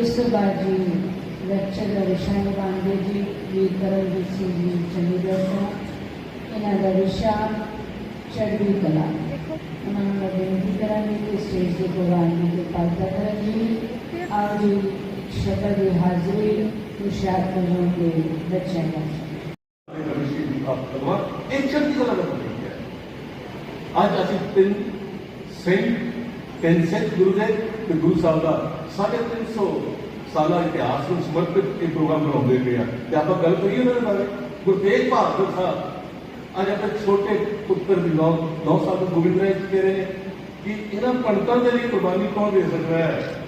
ਇਸ ਤੋਂ ਬਾਅਦ ਜੀ ਲੈਕਚਰ ਦਾ ਵਿਸ਼ਾ ਨਿਭਾਉਂਦੇ ਜੀ, ਵੀਰ ਕਰਮਜੀਤ ਸਿੰਘ ਜੀ ਚੰਡੀਗੜ੍ਹ ਤੋਂ ਇਹਨਾਂ ਦਾ ਵਿਸ਼ਾ ਚੜ੍ਹਦੀ ਕਲਾ। ਉਹਨਾਂ ਨੂੰ ਬੇਨਤੀ ਕਰਾਂਗੀ ਕਿ ਸਟੇਜ ਦੇ ਪ੍ਰੋਗਰਾਮ ਦੀ ਪਾਲਣਾ ਕਰਨ ਜੀ। ਆਓ ਜੀ ਸ਼ਬਦ ਦੀ ਹਾਜ਼ਰੀ ਇਸ਼ਾਰ ਕਰਨ ਦੇ ਬੱਚਿਆਂ ਦਾ ਇਹ ਚੜ੍ਹਦੀ ਕਲਾ ਦਾ ਅੱਜ ਅਸੀਂ ਤਿੰਨ ਸਿੰਘ ਤਿੰਨ ਸਿੱਖ ਗੁਰੂ ਦੇ ਗੁਰੂ ਸਾਹਿਬ ਦਾ ਸਾਢੇ ਤਿੰਨ ਸੌ ਸਾਲਾ ਇਤਿਹਾਸ ਨੂੰ ਸਮਰਪਿਤ ਇਹ ਪ੍ਰੋਗਰਾਮ ਬਣਾਉਂਦੇ ਪਏ ਆ। ਤੇ ਆਪਾਂ ਗੱਲ ਕਰੀਏ ਉਹਨਾਂ ਦੇ ਬਾਰੇ। ਗੁਰੂ ਤੇਗ ਬਹਾਦਰ ਸਾਹਿਬ, ਅੱਜ ਆਪਣੇ ਛੋਟੇ ਪੁੱਤਰ ਦੀ ਨੌ ਨੌ ਸਾਲ ਦੇ ਗੋਬਿੰਦ ਰਾਏ ਜੀ ਕਹਿ ਰਹੇ ਨੇ ਕਿ ਇਹਨਾਂ ਪੰਡਤਾਂ ਦੇ ਲਈ ਕੁਰਬਾਨੀ ਕੌਣ ਦੇ ਸਕਦਾ ਹੈ?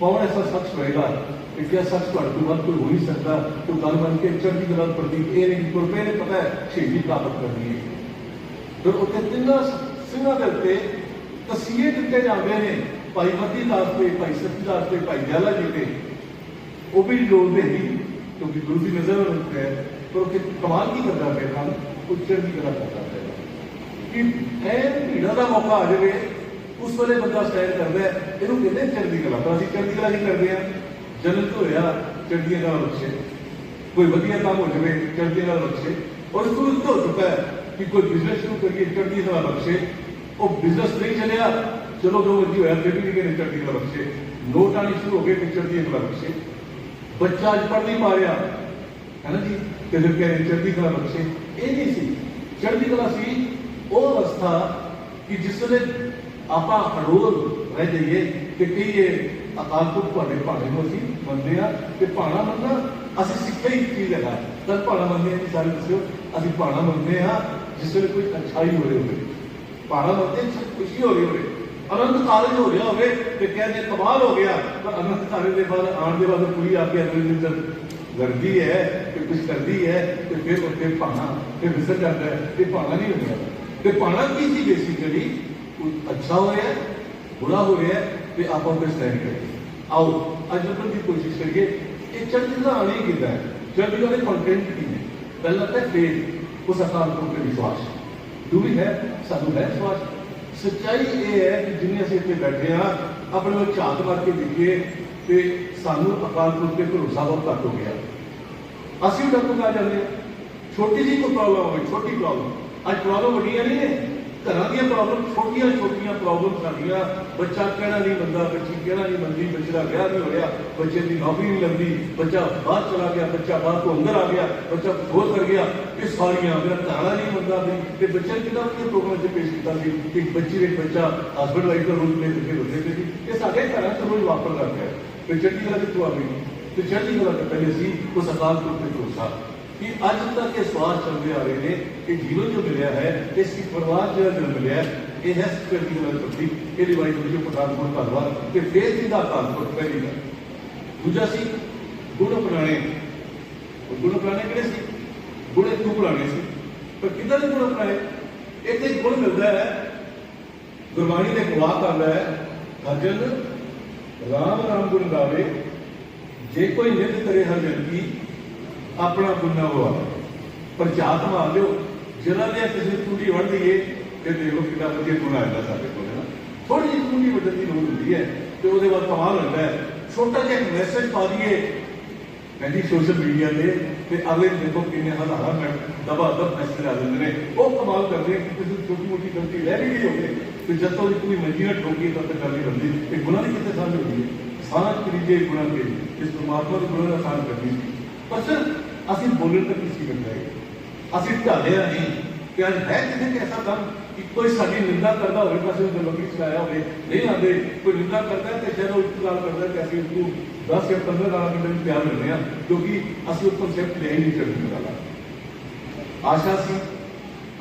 ਕੌਣ ਐਸਾ ਸ਼ਖਸ ਹੋਏਗਾ ਕਿ ਕਿਆ ਸ਼ਖਸ ਤੁਹਾਡੇ ਤੋਂ ਵੱਧ ਕੋਈ ਹੋ ਨਹੀਂ ਸਕਦਾ। ਤੋ ਗੱਲ ਬਣ ਕੇ ਚੜ੍ਹਦੀ ਕਲਾ ਦਾ ਪ੍ਰਤੀਕ ਇਹ ਨਹੀਂ ਗੁਰਪੇ ਨੇ ਪਤਾ ਹੈ ਸ਼ਹੀਦੀ ਪ੍ਰਾਪਤ ਕਰਨੀ ਹੈ। ਫਿਰ ਉੱਤੇ ਤਿੰਨਾਂ ਸਿੰਘਾਂ ਦੇ ਉੱਤੇ ਤਸੀਹੇ ਦਿੱਤੇ ਜਾਂਦੇ ਨੇ। ਭਾਈ ਮਤੀ ਦਾਸ ਤੇ ਭਾਈ ਸਤੀ ਦਾਸ ਤੇ ਭਾਈ ਦਿਆਲਾ ਜੀ ਤੇ, ਉਹ ਵੀ ਲੋੜ ਦੇ ਹੀ ਕਿਉਂਕਿ ਗੁਰੂ ਦੀ ਨਜ਼ਰ ਉਹਨਾਂ ਹੈ, ਪਰ ਉਹ ਕਮਾਲ ਕੀ ਕਰਦਾ ਪਿਆ ਕੰਮ ਉਹ ਚੜ੍ਹਦੀ ਕਲਾ ਕਰਦਾ ਪਿਆ। ਕਿ ਐ ਭੀੜਾ ਦਾ ਮੌਕਾ ਆ ਜਾਵੇ, ਉਸ ਵੇਲੇ ਬੰਦਾ ਸਟੈਂਡ ਕਰਦਾ ਇਹਨੂੰ ਕਹਿੰਦੇ ਚੜ੍ਹਦੀ ਕਲਾ, ਪਰ ਅਸੀਂ ਚੜ੍ਹਦੀ ਕਲਾ ਹੀ ਕਰਦੇ ਆ ਜਨਮ ਤੋਂ ਹੋਇਆ ਚੜ੍ਹਦੀ ਕਲਾ ਬਖਸ਼ੇ ਕੋਈ ਵਧੀਆ ਕੰਮ ਹੋ ਜਾਵੇ ਚੜ੍ਹਦੀ ਕਲਾ ਬਖਸ਼ੇ ਔਰ ਇਸ ਹੋ ਚੁੱਕਾ ਹੈ ਕਿ ਕੋਈ ਬਿਜ਼ਨਸ ਸ਼ੁਰੂ ਕਰੀਏ ਚੜ੍ਹਦੀ ਕਲਾ ਬਖਸ਼ੇ ਉਹ ਬਿਜ਼ਨਸ ਨਹੀਂ ਚੱਲਿਆ ਚਲੋ ਜੋ ਮਰਜ਼ੀ ਹੋਇਆ ਫਿਰ ਵੀ ਕਹਿੰਦੇ ਚੜ੍ਹਦੀ ਕਲਾ ਬਖਸ਼ੇ ਨੋਟ ਆਣੀ ਸ਼ੁਰੂ ਹੋ ਗਏ ਤੇ ਚੜ੍ਹਦੀ ਕਲਾ ਬਖਸ਼ੇ ਬੱਚਾ ਅੱਜ ਪੜ੍ਹ ਨਹੀਂ ਪਾ ਰਿਹਾ ਹੈ ਨਾ ਜੀ? ਤੇ ਫਿਰ ਕਹਿੰਦੇ ਚੜ੍ਹਦੀ ਕਲਾ ਬਖਸ਼ੇ ਇਹ ਨਹੀਂ ਸੀ। ਚੜ੍ਹਦੀ ਕਲਾ ਸੀ ਉਹ ਅਵਸਥਾ ਕਿ ਜਿਸ ਵੇਲੇ ਆਪਾਂ ਹੜੋਲ ਰਹਿ ਜਾਈਏ ਕਿ ਕਹੀਏ, ਅਕਾਲ ਪੁਰਖ ਤੁਹਾਡੇ ਭਾਣੇ ਨੂੰ ਅਸੀਂ ਮੰਨਦੇ ਆ ਤੇ ਭਾਣਾ ਮੰਨਣਾ ਅਸੀਂ ਸਿੱਖਿਆ ਹੀ ਚੀਜ਼ ਹੈਗਾ ਤਾਂ ਭਾਣਾ ਮੰਨਦੇ ਆ ਜੀ, ਸਾਰੇ ਦੱਸਿਓ। ਅਸੀਂ ਭਾਣਾ ਮੰਨਦੇ ਆ ਜਿਸ ਵੇਲੇ ਕੋਈ ਅੱਛਾਈ ਹੋ ਰਹੀ ਹੋਵੇ। ਭਾਣਾ ਮੰਨਦੇ ਹਾਂ ਖੁਸ਼ੀ ਹੋ ਰਹੀ ਹੋਵੇ। ਅਨੰਤ ਕਾਰਜ ਹੋ ਰਿਹਾ ਹੋਵੇ ਤੇ ਕਹਿੰਦੇ ਕਮਾਲ ਹੋ ਗਿਆ ਪਰ ਅਨੰਤ ਕਾਰਜ ਦੇ ਬਾਅਦ ਆਉਣ ਦੇ ਬਾਅਦ ਕੁੜੀ ਆ ਕੇ ਅਗਲੇ ਜਦ ਲੜਦੀ ਹੈ ਕਿ ਕੁਝ ਕਰਦੀ ਹੈ ਤੇ ਫਿਰ ਉੱਥੇ ਭਾਣਾ ਤੇ ਵਿਸਰ ਜਾਂਦਾ ਹੈ ਤੇ ਭਾਣਾ ਨਹੀਂ ਹੁੰਦਾ। ਤੇ ਭਾਣਾ ਕੀ ਸੀ ਬੇਸਿਕਲੀ ਅੱਛਾ ਹੋ ਰਿਹਾ, ਬੁਰਾ ਹੋ ਰਿਹਾ ਤੇ ਆਪਾਂ ਉਹ ਸਟੈਂਡ ਕਰੀਏ ਆਓ, ਅੱਜ ਆਪਾਂ ਦੀ ਕੋਸ਼ਿਸ਼ ਕਰੀਏ ਇਹ ਚੜ੍ਹਦੀ ਦਾ ਆਣੇ ਕਿਦਾਂ ਹੈ? ਚੜ੍ਹਦੀ ਦਾ ਕੰਟੈਂਟ ਕੀ ਹੈ ਪਹਿਲਾ ਤਾਂ ਫੇਥ ਉਸ ਅਕਾਲ ਪੁਰਖ ਤੇ ਵਿਸ਼ਵਾਸ। ਜੋ ਹੈ, ਸਾਨੂੰ ਹੈ ਵਿਸ਼ਵਾਸ। ਸੱਚਾਈ ਇਹ ਹੈ ਕਿ ਜਿੰਨੇ ਅਸੀਂ ਇੱਥੇ ਬੈਠੇ ਆ ਆਪਣੇ ਵੱਲ ਝਾਤ ਮਾਰ ਕੇ ਦੇਖੀਏ ਤੇ ਸਾਨੂੰ ਅਕਾਲ ਪੁਰਖ ਤੇ ਭਰੋਸਾ ਬਹੁਤ ਘੱਟ ਹੋ ਗਿਆ। ਅਸੀਂ ਡਾਕਟਰ ਕਾ ਜਾਂਦੇ ਹਾਂ। ਛੋਟੀ ਜਿਹੀ ਕੋਈ ਪ੍ਰੋਬਲਮ ਹੋਵੇ, ਛੋਟੀ ਪ੍ਰੋਬਲਮ ਅੱਜ ਪ੍ਰੋਬਲਮ ਵੱਡੀਆਂ ਨਹੀਂ ਨੇ। ਘਰਾਂ ਦੀਆਂ ਪ੍ਰੋਬਲਮ ਛੋਟੀਆਂ ਛੋਟੀਆਂ ਪ੍ਰੋਬਲਮ ਸਾਡੀਆਂ ਬੱਚਾ ਕਹਿਣਾ ਨਹੀਂ ਮੰਨਦਾ, ਬੱਚੀ ਕਹਿਣਾ ਨਹੀਂ ਮੰਨਦੀ, ਬੱਚੇ ਦਾ ਵਿਆਹ ਨਹੀਂ ਹੋਇਆ, ਬੱਚੇ ਦੀ ਨੌਕਰੀ ਨਹੀਂ ਲੱਗਦੀ ਬੱਚਾ ਬਾਹਰ ਚਲਾ ਗਿਆ, ਬੱਚਾ ਬਾਹਰ ਤੋਂ ਅੰਦਰ ਆ ਗਿਆ, ਬੱਚਾ ਕੁਝ ਕਰ ਗਿਆ, ਇਹ ਸਾਰੀਆਂ ਮੇਰਾ ਘਰਾਂ ਨਹੀਂ ਮੰਨਦਾ ਵੀ ਤੇ ਬੱਚਾ ਕਿੰਨਾ ਵਧੀਆ ਪ੍ਰੋਗਰਾਮ ਚ ਪੇਸ਼ ਕੀਤਾ ਸੀ ਕਿ ਬੱਚੀ ਦੇ ਬੱਚਾ ਹਸਬੰਡ ਵਾਈਫ ਦਾ ਰੂਲ ਲੈ ਕੇ ਹੁੰਦੇ ਸੀ ਇਹ ਸਾਡੇ ਘਰਾਂ ਚ ਰੋਜ਼ ਵਾਪਰ ਲੱਗਦਾ ਹੈ। ਤੇ ਚੜ੍ਹਦੀ ਕਲਾ ਕਿੱਥੋਂ ਆ ਗਈ। ਤੇ ਚੜ੍ਹਦੀ ਕਲਾ ਪਹਿਲੇ ਸੀ ਉਸ ਅਕਾਲ ਪੁਰਖ ਤੇ ਭਰੋਸਾ। ਕਿ ਅੱਜ ਤੱਕ ਇਹ ਸਵਾਲ ਚੱਲਦੇ ਆ ਰਹੇ ਨੇ ਕਿ ਜੀਵਨ ਜੋ ਮਿਲਿਆ ਹੈ ਇਸ ਦੀ ਪਰਵਾਹ ਜਿਹੜਾ ਜੋ ਮਿਲਿਆ ਇਹ ਹੈ ਸਕਿਉਰਟੀ ਦਾ ਪ੍ਰਤੀ ਇਹਦੀ ਵਾਈ ਜੀ ਪਠਾਨਕੋਟ ਧੰਨਵਾਦ ਤੇ ਫੇਰ ਦੀ ਦਾ ਧੰਨਵਾਦ ਪਹਿਲੀ ਗੱਲ ਦੂਜਾ ਸੀ, ਗੁਣ ਅਪਣਾਣੇ ਉਹ ਗੁਣ ਅਪਣਾਣੇ ਕਿਹੜੇ ਸੀ? ਗੁਣ ਤੂੰ ਅਪਣਾਣੇ ਸੀ। ਪਰ ਕਿੱਦਾਂ ਦੇ ਗੁਣ ਅਪਣਾਏ? ਇੱਥੇ ਗੁਣ ਮਿਲਦਾ ਹੈ। ਗੁਰਬਾਣੀ ਦੇ ਗਵਾਹ ਕਰਦਾ ਹੈ ਭਜਨ ਰਾਮ ਰਾਮ ਗੁਣ ਗਾਵੇ। ਜੇ ਕੋਈ ਨਿਤ ਕਰੇ ਹਰ ਜਨ ਕੀ ਆਪਣਾ ਪੁੰਨਾ ਹੋਆ ਪਰ ਝਾਤ ਮਾਰ ਲਿਓ। ਜਿਹੜਾ ਲਿਆ ਕਿਸੇ ਟੂਟੀ ਵੜ ਦਈਏ ਤੇ ਦੇਖੋ ਕਿੰਨਾ ਵਧੀਆ ਗੁਣ ਆਉਂਦਾ ਸਾਡੇ ਕੋਲ, ਹੈ ਨਾ। ਥੋੜੀ ਜਿਹੀ ਟੂਟੀ ਵੱਢਣ ਦੀ ਲੋੜ ਹੁੰਦੀ ਹੈ, ਤੇ ਉਹਦੇ ਬਾਅਦ ਕਮਾਲ ਹੁੰਦਾ ਹੈ। ਛੋਟਾ ਜਿਹਾ ਮੈਸੇਜ ਪਾ ਦਈਏ। ਕਹਿੰਦੀ ਸੋਸ਼ਲ ਮੀਡੀਆ ਤੇ ਤੇ ਅਗਲੇ ਦੇਖੋ ਕਿੰਨੇ ਹਜ਼ਾਰਾਂ ਮਿੰਟ ਦਬਾ ਦਬ ਮੈਸੇਜ ਆ ਜਾਂਦੇ ਨੇ। ਉਹ ਕਮਾਲ ਕਰਦੇ ਕਿ ਕਿਸੇ ਛੋਟੀ ਮੋਟੀ ਗਲਤੀ ਲੈ ਵੀ ਗਈ ਹੋਵੇ, ਤੇ ਜਦ ਤੱਕ ਕੋਈ ਮੰਜੀ ਨਾ ਠੋਕੀ ਤਾਂ ਤੇ ਕਰਨੀ ਹੁੰਦੀ ਤੇ ਗੁਨਾਹ ਦੀ ਕਿਤੇ ਸਾਂਝ ਹੁੰਦੀ ਹੈ? ਸਾਰਾ ਕਰੀਏ ਗੁਨਾਹ ਕੇ ਇਸ ਪਰਮਾਤਮਾ ਦੇ ਗੁਨਾਹ ਦਾ ਸਾਂਝ ਕਰਦੀ ਸੀ ਪਰ ਸਰ ਅਸੀਂ ਬੋਲਣ ਤੱਕ ਕਿਸੇ ਕਰ ਗਏ ਅਸੀਂ ਢਾਲਿਆ ਨਹੀਂ ਕਿ ਅੱਜ ਹੈ ਕਿਸੇ ਕਿ ਐਸਾ ਕੰਮ ਕਿ ਕੋਈ ਸਾਡੀ ਨਿੰਦਾ ਕਰਦਾ ਹੋਵੇ ਤਾਂ ਅਸੀਂ ਉਹਦੇ ਲੋਕੀ ਚਲਾਇਆ ਹੋਵੇ। ਨਹੀਂ ਆਉਂਦੇ ਕੋਈ ਨਿੰਦਾ ਕਰਦਾ ਤੇ ਸ਼ਾਇਦ ਉਹ ਇੱਕ ਕਰਦਾ ਕਿ ਅਸੀਂ ਉਸਨੂੰ 10 ਜਾਂ 15 ਗਾਲਾਂ ਕੱਢਣ ਨੂੰ ਤਿਆਰ ਹੁੰਦੇ ਕਿਉਂਕਿ ਅਸੀਂ ਉਹ ਕਨਸੈਪਟ ਲੈ ਨਹੀਂ ਚੜ੍ਹਦੀ ਗਾਲਾਂ ਆਸ਼ਾ ਸੀ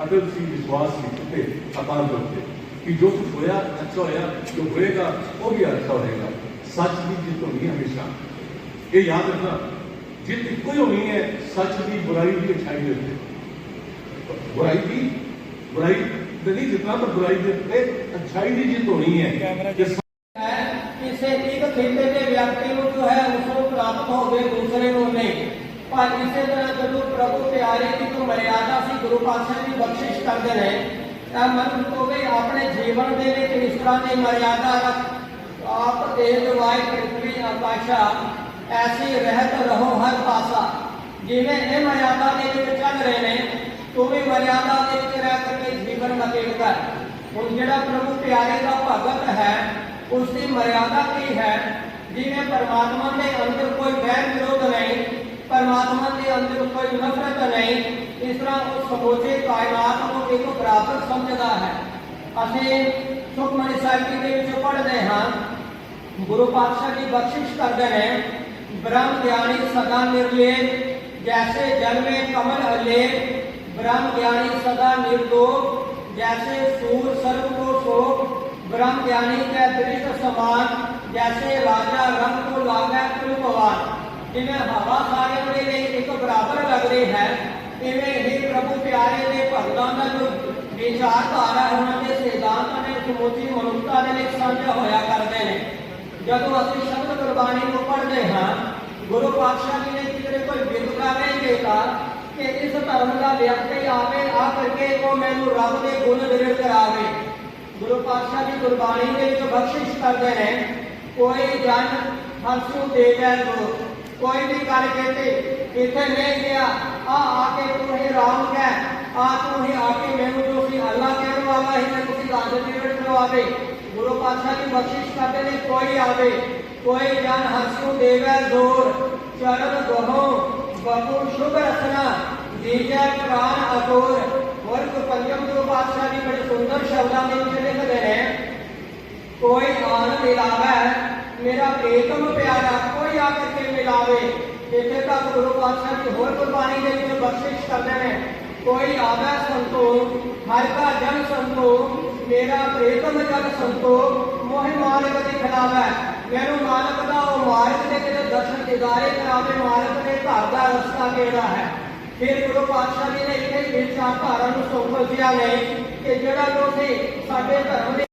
ਅਟਲ ਸੀ ਵਿਸ਼ਵਾਸ ਸੀ ਤੇ ਅਕਾਲ ਪੁਰਖ ਕਿ ਜੋ ਕੁਝ ਹੋਇਆ, ਅੱਛਾ ਹੋਇਆ, ਜੋ ਹੋਏਗਾ, ਉਹ ਵੀ ਅੱਛਾ ਹੋਏਗਾ। ਸੱਚ ਦੀ ਜਿੱਤ ਹੋਣੀ ਹਮੇਸ਼ਾ। ਇਹ ਯਾਦ ਰੱਖਣਾ ਜਿੱਤ ਇੱਕੋ ਹੀ ਹੋਣੀ ਹੈ ਸੱਚ ਦੀ ਬੁਰਾਈ ਦੀ ਅਛਾਈ ਦੇ ਉੱਤੇ ਬੁਰਾਈ ਦੀ ਬੁਰਾਈ ਤੇ ਨਹੀਂ ਜਿੱਤਣਾ ਪਰ ਬੁਰਾਈ ਦੇ ਉੱਤੇ ਅਛਾਈ ਦੀ ਜਿੱਤ ਹੋਣੀ ਹੈ ਕਿ ਹੈ ਕਿਸੇ ਇੱਕ ਖੇਤੇ ਦੇ ਵਿਅਕਤੀ ਨੂੰ ਜੋ ਹੈ ਉਸ ਨੂੰ ਪ੍ਰਾਪਤ ਹੋਵੇ ਦੂਸਰੇ ਨੂੰ ਨਹੀਂ ਪਰ ਇਸੇ ਤਰ੍ਹਾਂ ਜਦੋਂ ਪ੍ਰਭੂ ਪਿਆਰੇ ਦੀ ਕੋਈ ਮਰਿਆਦਾ ਸੀ ਗੁਰੂ ਪਾਤਸ਼ਾਹ ਦੀ ਬਖਸ਼ਿਸ਼ ਕਰਦੇ ਨੇ ਤਾਂ ਮਨ ਹੋਵੇ ਆਪਣੇ ਜੀਵਨ ਦੇ ਵਿੱਚ ਇਸ ਤਰ੍ਹਾਂ ਦੀ ਮਰਿਆਦਾ ਐਸੀ ਰਹਿਤ ਰਹੋ ਹਰ ਪਾਸਾ। ਜਿਵੇਂ ਇਹ ਮਰਿਆਦਾ ਦੇ ਵਿੱਚ ਚੱਲ ਰਹੇ ਨੇ, ਤੂੰ ਵੀ ਮਰਿਆਦਾ ਦੇ ਵਿੱਚ ਰਹਿ ਕਰਕੇ ਜੀਵਨ ਬਤੀਤ ਕਰ। ਹੁਣ ਜਿਹੜਾ ਪ੍ਰਭੂ ਪਿਆਰੇ ਦਾ ਭਗਤ ਹੈ ਉਸ ਦੀ ਮਰਿਆਦਾ ਕੀ ਹੈ? ਜਿਵੇਂ ਪਰਮਾਤਮਾ ਦੇ ਅੰਦਰ ਕੋਈ ਵੈਰ ਵਿਰੋਧ ਨਹੀਂ, ਪਰਮਾਤਮਾ ਦੇ ਅੰਦਰ ਕੋਈ ਨਫ਼ਰਤ ਨਹੀਂ, ਇਸ ਤਰ੍ਹਾਂ ਉਹ ਸਮੋਚੇ ਕਾਇਨਾਤ ਨੂੰ ਇੱਕ ਬਰਾਬਰ ਸਮਝਦਾ ਹੈ। ਅਸੀਂ ਸੁਖਮਨੀ ਸਾਹਿਬ ਦੇ ਵਿੱਚ ਪੜ੍ਹਦੇ ਹਾਂ, ਗੁਰੂ ਪਾਤਸ਼ਾਹ ਜੀ ਬਖਸ਼ਿਸ਼ ਕਰਦੇ ਨੇ ਬ੍ਰਹਮ ਗਿਆਨੀ ਸਦਾ ਨਿਰਲੇਪ ਜੈਸੇ ਜਲ में कमल अलेप ब्रह्म ज्ञानी सदा निर्दोष जैसे सूर सर्व को शोक ब्रह्म ज्ञानी के दृष्ट समान जैसे राजा रंग को लागे कुल भवान ਜਿਵੇਂ ਹਵਾ ਸਾਰਿਆਂ ਦੇ ਲਈ ਇੱਕ ਬਰਾਬਰ ਲੱਗ ਰਹੀ ਹੈ ਇਵੇਂ ਹੀ ਪ੍ਰਭੂ ਪਿਆਰੇ ਦੇ ਭਗਤਾਂ ਦਾ ਜੋ ਵਿਚਾਰਧਾਰਾ ਹੈ ਉਹਨਾਂ ਦੇ ਸਿਧਾਂਤਾਂ ਨੇ ਸਮੁੱਚੀ ਮਨੁੱਖਤਾ ਦੇ ਲਈ ਸਾਂਝਾ ਹੋਇਆ ਕਰਦੇ ਨੇ ਜਦੋਂ ਅਸੀਂ ਸ਼ਬਦ ਗੁਰਬਾਣੀ ਨੂੰ ਪੜ੍ਹਦੇ ਹਾਂ ਗੁਰੂ ਪਾਤਸ਼ਾਹ ਜੀ ਨੇ ਕਿਤੇ ਕੋਈ ਵਿਦਕਾ ਨਹੀਂ ਦੇਤਾ ਕਿ ਇਸ ਧਰਮ ਦਾ ਵਿਅਕਤੀ ਆਵੇ ਆ ਕਰਕੇ ਉਹ ਮੈਨੂੰ ਰੱਬ ਦੇ ਗੁਣ ਵਿਰਦ ਕਰਾਵੇ। ਗੁਰੂ ਪਾਤਸ਼ਾਹ ਜੀ ਗੁਰਬਾਣੀ ਦੇ ਵਿੱਚ ਬਖਸ਼ਿਸ਼ ਕਰਦੇ ਨੇ, ਕੋਈ ਜਨ ਹੰਸੂ ਦੇ ਗਏ ਕੋਈ ਵੀ ਗੱਲ ਕਹਿੰਦੇ ਇੱਥੇ ਨਹੀਂ ਗਿਆ ਆ ਆ ਕੇ ਤੂੰ ਹੀ ਰਾਮ ਕਹਿ ਆ ਤੂੰ ਹੀ ਆ ਕੇ ਮੈਨੂੰ ਜੋ ਅੱਲਾ ਕਹਿਣ ਵਾਲਾ ਹੀ ਮੈਨੂੰ ਤੁਸੀਂ ਗੰਦ ਨਿਵੜ ਕਰਵਾਵੇ। ਗੁਰੂ ਪਾਤਸ਼ਾਹ ਜੀ ਬਖਸ਼ਿਸ਼ ਕਰਦੇ ਨੇ, ਕੋਈ ਆਵੇ। ਕੋਈ ਜਨ ਹੰਸੂ ਦੇਵੇ ਦੂਰ, ਚਰਨ ਦੋਹੋ ਬਪੂ ਸ਼ੁਭ ਰਸਨਾ ਦੀਜੈ ਪ੍ਰਾਨ ਅਤੁਰ ਹੋਰ ਕੋ ਪੰਜਮ ਗੁਰੂ ਪਾਤਸ਼ਾਹ ਜੀ ਬੜੇ ਸੁੰਦਰ ਸ਼ਬਦਾਂ ਦੇ ਵਿੱਚ ਲਿਖਦੇ ਨੇ, ਕੋਈ ਆਨ ਮਿਲਾਵੇ, ਮੇਰਾ ਪ੍ਰੀਤਮ ਪਿਆਰਾ, ਕੋਈ ਆ ਕੇ ਮਿਲਾਵੇ ਇੱਥੇ ਤੱਕ ਗੁਰੂ ਪਾਤਸ਼ਾਹ ਦੀ ਹੋਰ ਕੁਰਬਾਨੀ ਦੇ ਵਿੱਚ ਬਖਸ਼ਿਸ਼ ਕਰਦੇ ਨੇ, ਕੋਈ ਆਵੇ ਸੰਤੋ ਹਰ ਕਾ ਜਨ ਸੰਤੋ ਮੇਰਾ ਪ੍ਰੀਤਮ ਜਨ ਸੰਤੋ ਉਹੀ ਮਾਲਕ ਦੇ ਖਿਲਾਫ਼ ਹੈ। ਮੈਨੂੰ ਮਾਲਕ ਦਾ, ਉਹ ਮਾਲਕ ਦੇ ਕਿਤੇ ਦਰਸ਼ਨ ਦਿਦਾਰੇ ਕਰਾਵੇ ਮਾਲਕ ਦੇ ਘਰ ਦਾ ਰਸਤਾ ਕਿਹੜਾ ਹੈ? ਫਿਰ ਗੁਰੂ ਪਾਤਸ਼ਾਹ ਜੀ ਨੇ ਇੱਥੇ ਵਿਚਾਰਧਾਰਾ ਨੂੰ ਸੌਂਪਿਆ ਨੇ ਕਿ ਜਿਹੜਾ ਲੋਕ ਸਾਡੇ ਧਰਮ ਦੇ